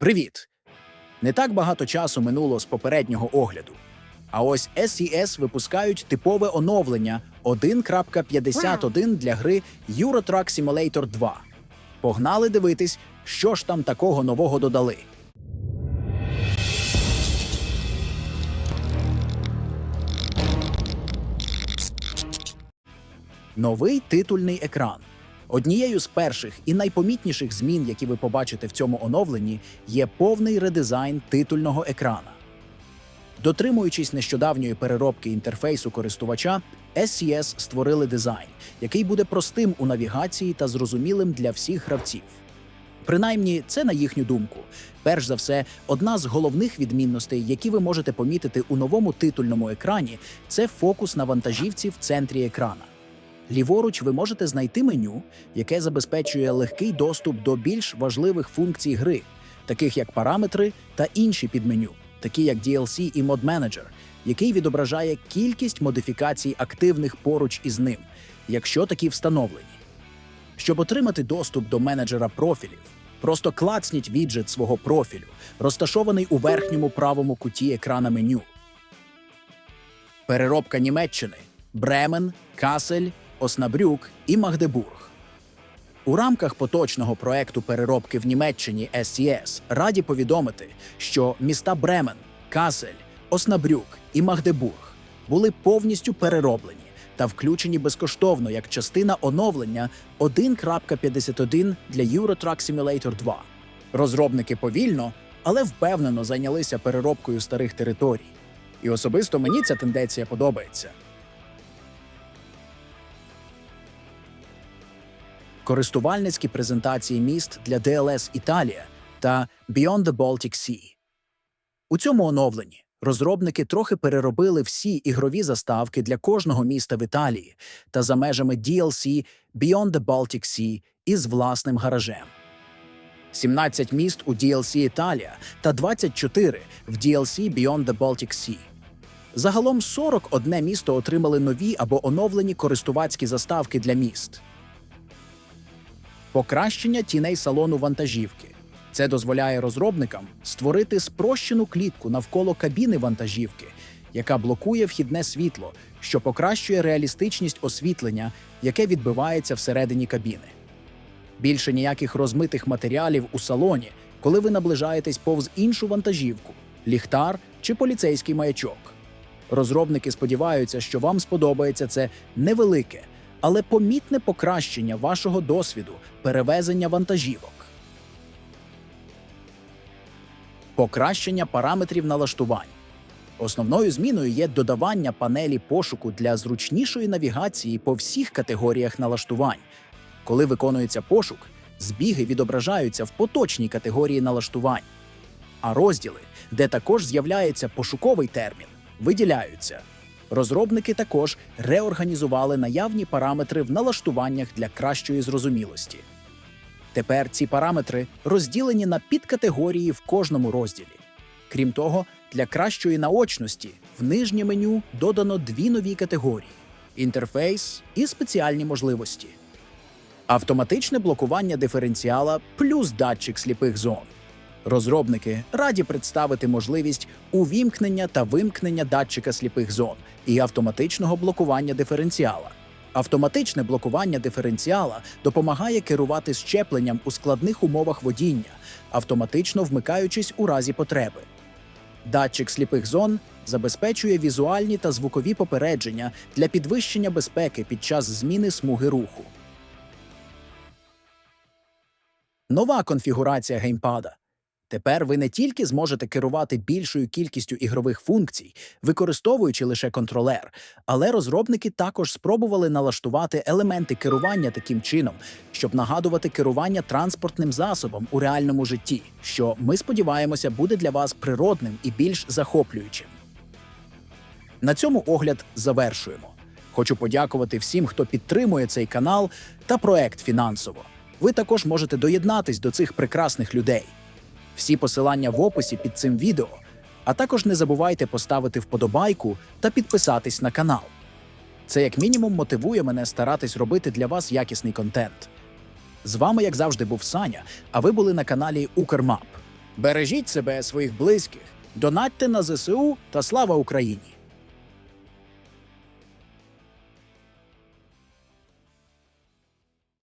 Привіт! Не так багато часу минуло з попереднього огляду. А ось SES випускають типове оновлення 1.51 для гри Euro Truck Simulator 2. Погнали дивитись, що ж там такого нового додали. Новий титульний екран. Однією з перших і найпомітніших змін, які ви побачите в цьому оновленні, є повний редизайн титульного екрана. Дотримуючись нещодавньої переробки інтерфейсу користувача, SCS створили дизайн, який буде простим у навігації та зрозумілим для всіх гравців. Принаймні, це на їхню думку. Перш за все, одна з головних відмінностей, які ви можете помітити у новому титульному екрані, це фокус на вантажівці в центрі екрана. Ліворуч ви можете знайти меню, яке забезпечує легкий доступ до більш важливих функцій гри, таких як параметри та інші підменю, такі як DLC і Mod Manager, який відображає кількість модифікацій активних поруч із ним, якщо такі встановлені. Щоб отримати доступ до менеджера профілів, просто клацніть віджит свого профілю, розташований у верхньому правому куті екрана меню. Переробка Німеччини Бремен, Касель, Оснабрюк і Магдебург. У рамках поточного проекту переробки в Німеччині SCS раді повідомити, що міста Бремен, Касель, Оснабрюк і Магдебург були повністю перероблені та включені безкоштовно як частина оновлення 1.51 для Euro Truck Simulator 2. Розробники повільно, але впевнено зайнялися переробкою старих територій. І особисто мені ця тенденція подобається. Користувальницькі презентації міст для DLS Італія та Beyond the Baltic Sea. У цьому оновленні розробники трохи переробили всі ігрові заставки для кожного міста в Італії та за межами DLC Beyond the Baltic Sea із власним гаражем. 17 міст у DLC Італія та 24 в DLC Beyond the Baltic Sea. Загалом 41 місто отримали нові або оновлені користувацькі заставки для міст. Покращення тіней салону вантажівки. Це дозволяє розробникам створити спрощену клітку навколо кабіни вантажівки, яка блокує вхідне світло, що покращує реалістичність освітлення, яке відбивається всередині кабіни. Більше ніяких розмитих матеріалів у салоні, коли ви наближаєтесь повз іншу вантажівку, ліхтар чи поліцейський маячок. Розробники сподіваються, що вам сподобається це невелике, але помітне покращення вашого досвіду перевезення вантажівок. Покращення параметрів налаштувань. Основною зміною є додавання панелі пошуку для зручнішої навігації по всіх категоріях налаштувань. Коли виконується пошук, збіги відображаються в поточній категорії налаштувань, а розділи, де також з'являється пошуковий термін, виділяються. Розробники також реорганізували наявні параметри в налаштуваннях для кращої зрозумілості. Тепер ці параметри розділені на підкатегорії в кожному розділі. Крім того, для кращої наочності в нижнє меню додано дві нові категорії: інтерфейс і спеціальні можливості. Автоматичне блокування диференціала плюс датчик сліпих зон. Розробники раді представити можливість увімкнення та вимкнення датчика сліпих зон і автоматичного блокування диференціала. Автоматичне блокування диференціала допомагає керувати щепленням у складних умовах водіння, автоматично вмикаючись у разі потреби. Датчик сліпих зон забезпечує візуальні та звукові попередження для підвищення безпеки під час зміни смуги руху. Нова конфігурація геймпада. Тепер ви не тільки зможете керувати більшою кількістю ігрових функцій, використовуючи лише контролер, але розробники також спробували налаштувати елементи керування таким чином, щоб нагадувати керування транспортним засобом у реальному житті, що ми сподіваємося буде для вас природним і більш захоплюючим. На цьому огляд завершуємо. Хочу подякувати всім, хто підтримує цей канал та проект фінансово. Ви також можете доєднатись до цих прекрасних людей. Всі посилання в описі під цим відео. А також не забувайте поставити вподобайку та підписатись на канал. Це як мінімум мотивує мене старатись робити для вас якісний контент. З вами, як завжди, був Саня, а ви були на каналі Укрмап. Бережіть себе, своїх близьких, донатьте на ЗСУ та слава Україні!